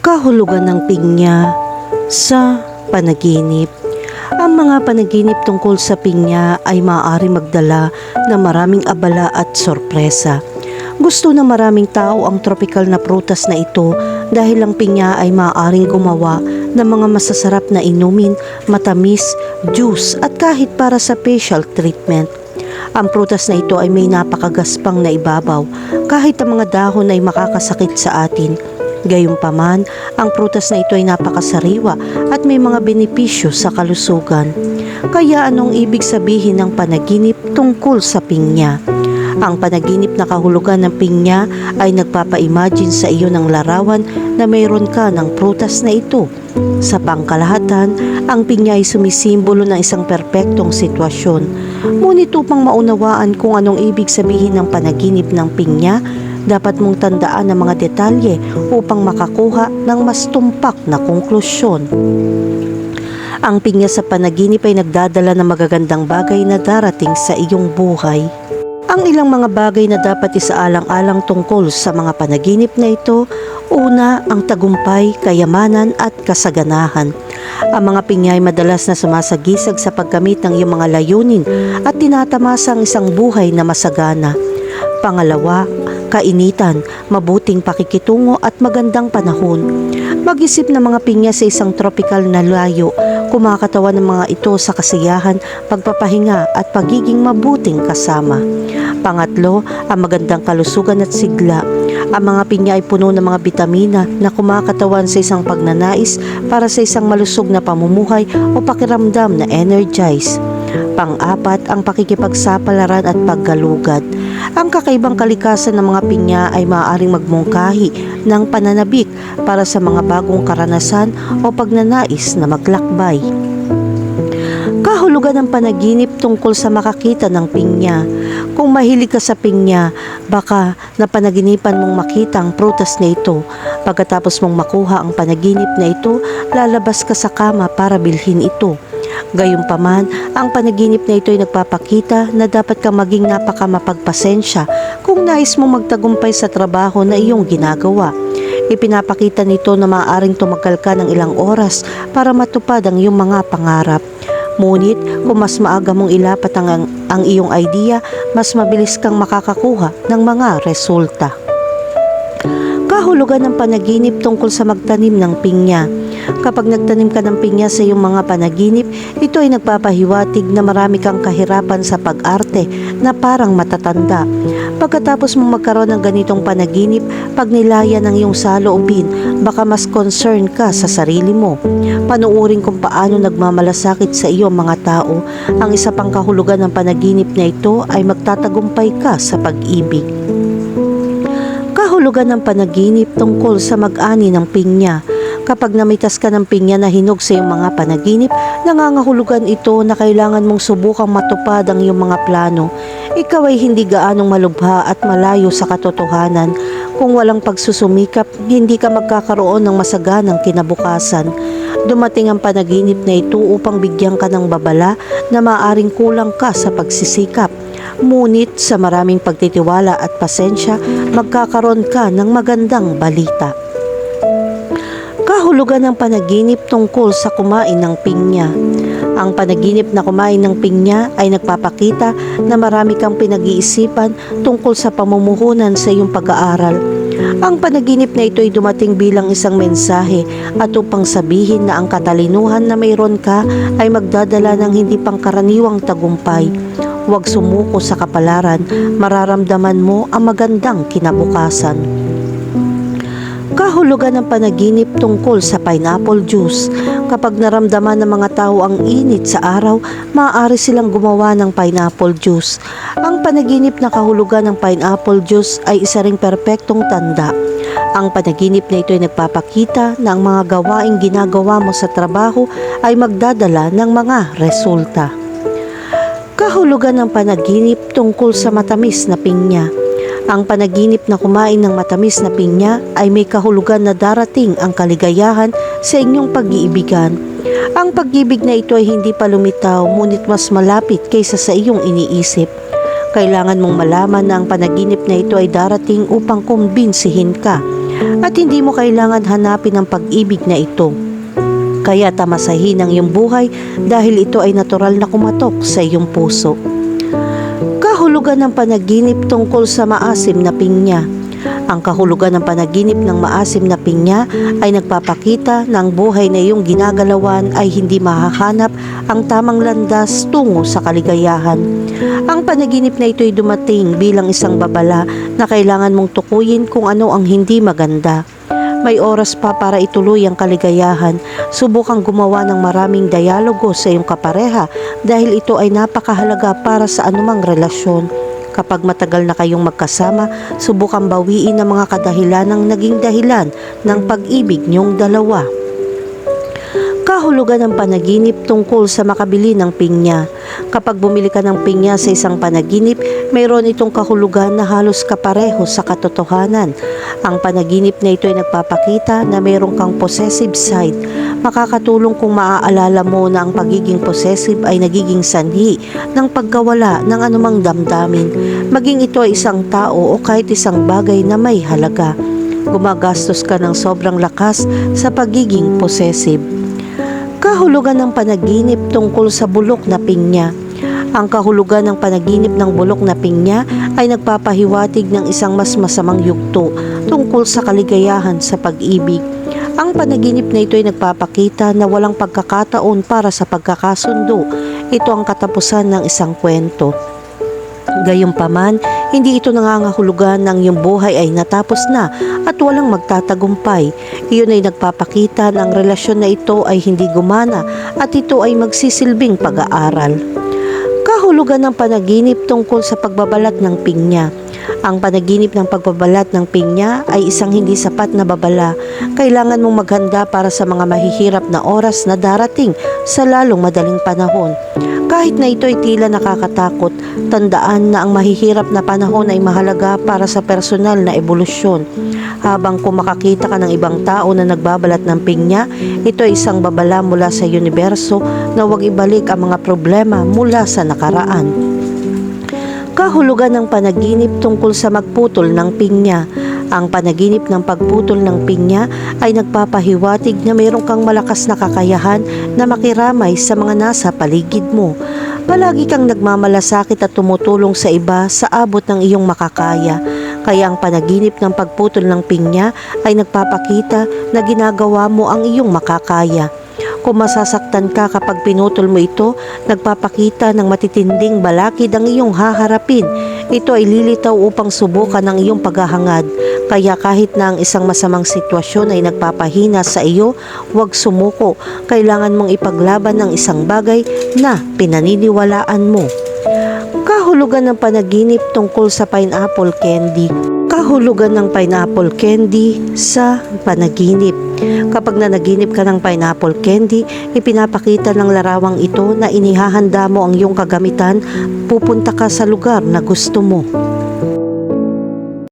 kahulugan ng pinya sa panaginip. Ang mga panaginip tungkol sa pinya ay maaari magdala ng maraming abala at sorpresa. Gusto ng maraming tao ang tropical na prutas na ito dahil ang pinya ay maaaring gumawa ng mga masasarap na inumin, matamis, juice at kahit para sa facial treatment. Ang prutas na ito ay may napakagaspang na ibabaw kahit ang mga dahon ay makakasakit sa atin. Gayunpaman, ang prutas na ito ay napakasariwa at may mga benepisyo sa kalusugan. Kaya anong ibig sabihin ng panaginip tungkol sa pinya? Ang panaginip na kahulugan ng pinya ay nagpapa-imagine sa iyo ng larawan na mayroon ka ng prutas na ito. Sa pangkalahatan, ang pinya ay sumisimbolo ng isang perpektong sitwasyon. Ngunit upang maunawaan kung anong ibig sabihin ng panaginip ng pinya, dapat mong tandaan ang mga detalye upang makakuha ng mas tumpak na konklusyon. Ang pinya sa panaginip ay nagdadala ng magagandang bagay na darating sa iyong buhay. Ang ilang mga bagay na dapat isaalang-alang tungkol sa mga panaginip na ito, una ang tagumpay, kayamanan at kasaganahan. Ang mga pinya ay madalas na sumasagisag sa paggamit ng iyong mga layunin at tinatamasa ang isang buhay na masagana. Pangalawa, kainitan, mabuting pakikitungo at magandang panahon. Mag-isip ng mga pinya sa isang tropical na layo, kumakatawan ng mga ito sa kasiyahan, pagpapahinga at pagiging mabuting kasama. Pangatlo, ang magandang kalusugan at sigla. Ang mga pinya ay puno ng mga bitamina na kumakatawan sa isang pagnanais para sa isang malusog na pamumuhay o pakiramdam na energize. Pang-apat, ang pakikipagsapalaran at paggalugad. Ang kakaibang kalikasan ng mga pinya ay maaaring magmungkahi ng pananabik para sa mga bagong karanasan o pagnanais na maglakbay. Kahulugan ng panaginip tungkol sa makakita ng pinya. Kung mahilig ka sa pinya, baka napanaginipan mong makita ang prutas na ito. Pagkatapos mong makuha ang panaginip na ito, lalabas ka sa kama para bilhin ito. Gayunpaman, ang panaginip na ito ay nagpapakita na dapat kang maging napakamapagpasensya kung nais mong magtagumpay sa trabaho na iyong ginagawa. Ipinapakita nito na maaaring tumagal ka ng ilang oras para matupad ang iyong mga pangarap. Ngunit kung mas maaga mong ilapat ang, ang iyong idea, mas mabilis kang makakakuha ng mga resulta. Kahulugan ng panaginip tungkol sa magtanim ng pinya. Kapag nagtanim ka ng pinya sa iyong mga panaginip, ito ay nagpapahiwatig na marami kang kahirapan sa pag-arte na parang matatanda. Pagkatapos mong magkaroon ng ganitong panaginip, pag nilaya ng iyong saloobin, baka mas concern ka sa sarili mo. Panuurin kung paano nagmamalasakit sa iyo mga tao. Ang isa pang kahulugan ng panaginip na ito ay magtatagumpay ka sa pag-ibig. Kahulugan ng panaginip tungkol sa mag-ani ng pinya. Kapag namitas ka ng pinya na hinog sa iyong mga panaginip, nangangahulugan ito na kailangan mong subukang matupad ang iyong mga plano. Ikaw ay hindi gaanong malubha at malayo sa katotohanan. Kung walang pagsusumikap, hindi ka magkakaroon ng masaganang kinabukasan. Dumating ang panaginip na ito upang bigyan ka ng babala na maaring kulang ka sa pagsisikap. Ngunit sa maraming pagtitiwala at pasensya, magkakaroon ka ng magandang balita. Kahulugan ng panaginip tungkol sa kumain ng pinya. Ang panaginip na kumain ng pinya ay nagpapakita na marami kang pinag-iisipan tungkol sa pamumuhunan sa iyong pag-aaral. Ang panaginip na ito ay dumating bilang isang mensahe at upang sabihin na ang katalinuhan na mayroon ka ay magdadala ng hindi pangkaraniwang tagumpay. Huwag sumuko sa kapalaran, mararamdaman mo ang magandang kinabukasan. Kahulugan ng panaginip tungkol sa pineapple juice. Kapag naramdaman ng mga tao ang init sa araw, maaari silang gumawa ng pineapple juice. Ang panaginip na kahulugan ng pineapple juice ay isa ring perpektong tanda. Ang panaginip na ito ay nagpapakita na ang mga gawaing ginagawa mo sa trabaho ay magdadala ng mga resulta. Kahulugan ng panaginip tungkol sa matamis na pinya. Ang panaginip na kumain ng matamis na pinya ay may kahulugan na darating ang kaligayahan sa inyong pag-iibigan. Ang pag-ibig na ito ay hindi pa lumitaw ngunit mas malapit kaysa sa iyong iniisip. Kailangan mong malaman na ang panaginip na ito ay darating upang kumbinsihin ka. at hindi mo kailangan hanapin ang pag-ibig na ito. Kaya tamasahin ang iyong buhay dahil ito ay natural na kumatok sa iyong puso. Kahulugan ng panaginip tungkol sa maasim na pinya. Ang kahulugan ng panaginip ng maasim na pinya ay nagpapakita na ang buhay na iyong ginagalawan ay hindi mahahanap ang tamang landas tungo sa kaligayahan. Ang panaginip na ito ay dumating bilang isang babala na kailangan mong tukuyin kung ano ang hindi maganda. May oras pa para ituloy ang kaligayahan. Subukang gumawa ng maraming dialogo sa iyong kapareha dahil ito ay napakahalaga para sa anumang relasyon. Kapag matagal na kayong magkasama, subukang bawiin ang mga kadahilanang naging dahilan ng pag-ibig niyong dalawa. Kahulugan ng panaginip tungkol sa makabili ng pinya. Kapag bumili ka ng pinya sa isang panaginip, mayroon itong kahulugan na halos kapareho sa katotohanan. Ang panaginip na ito ay nagpapakita na mayroon kang possessive side. Makakatulong kung maaalala mo na ang pagiging possessive ay nagiging sanhi ng pagkawala ng anumang damdamin. Maging ito ay isang tao o kahit isang bagay na may halaga. Gumagastos ka ng sobrang lakas sa pagiging possessive kahulugan ng panaginip tungkol sa bulok na pinya. Ang kahulugan ng panaginip ng bulok na pinya ay nagpapahiwatig ng isang mas masamang yugto tungkol sa kaligayahan sa pag-ibig. Ang panaginip na ito ay nagpapakita na walang pagkakataon para sa pagkakasundo. Ito ang katapusan ng isang kwento. Gayunpaman, hindi ito nangangahulugan ng iyong buhay ay natapos na at walang magtatagumpay. Iyon ay nagpapakita na ang relasyon na ito ay hindi gumana at ito ay magsisilbing pag-aaral. Kahulugan ng panaginip tungkol sa pagbabalat ng pinya. Ang panaginip ng pagbabalat ng pinya ay isang hindi sapat na babala. Kailangan mong maghanda para sa mga mahihirap na oras na darating sa lalong madaling panahon. Kahit na ito ay tila nakakatakot, tandaan na ang mahihirap na panahon ay mahalaga para sa personal na ebolusyon. Habang kung makakita ka ng ibang tao na nagbabalat ng pinya, ito ay isang babala mula sa universo na huwag ibalik ang mga problema mula sa nakaraan. Kahulugan ng panaginip tungkol sa magputol ng pinya. Ang panaginip ng pagputol ng pinya ay nagpapahiwatig na mayroon kang malakas na kakayahan na makiramay sa mga nasa paligid mo. Palagi kang nagmamalasakit at tumutulong sa iba sa abot ng iyong makakaya. Kaya ang panaginip ng pagputol ng pinya ay nagpapakita na ginagawa mo ang iyong makakaya. Kung masasaktan ka kapag pinutol mo ito, nagpapakita ng matitinding balakid ang iyong haharapin. Ito ay lilitaw upang subukan ang iyong paghahangad. Kaya kahit na ang isang masamang sitwasyon ay nagpapahina sa iyo, huwag sumuko. Kailangan mong ipaglaban ang isang bagay na pinaniniwalaan mo. Kahulugan ng panaginip tungkol sa pineapple candy. Kahulugan ng pineapple candy sa panaginip. Kapag nanaginip ka ng pineapple candy, ipinapakita ng larawang ito na inihahanda mo ang iyong kagamitan, pupunta ka sa lugar na gusto mo.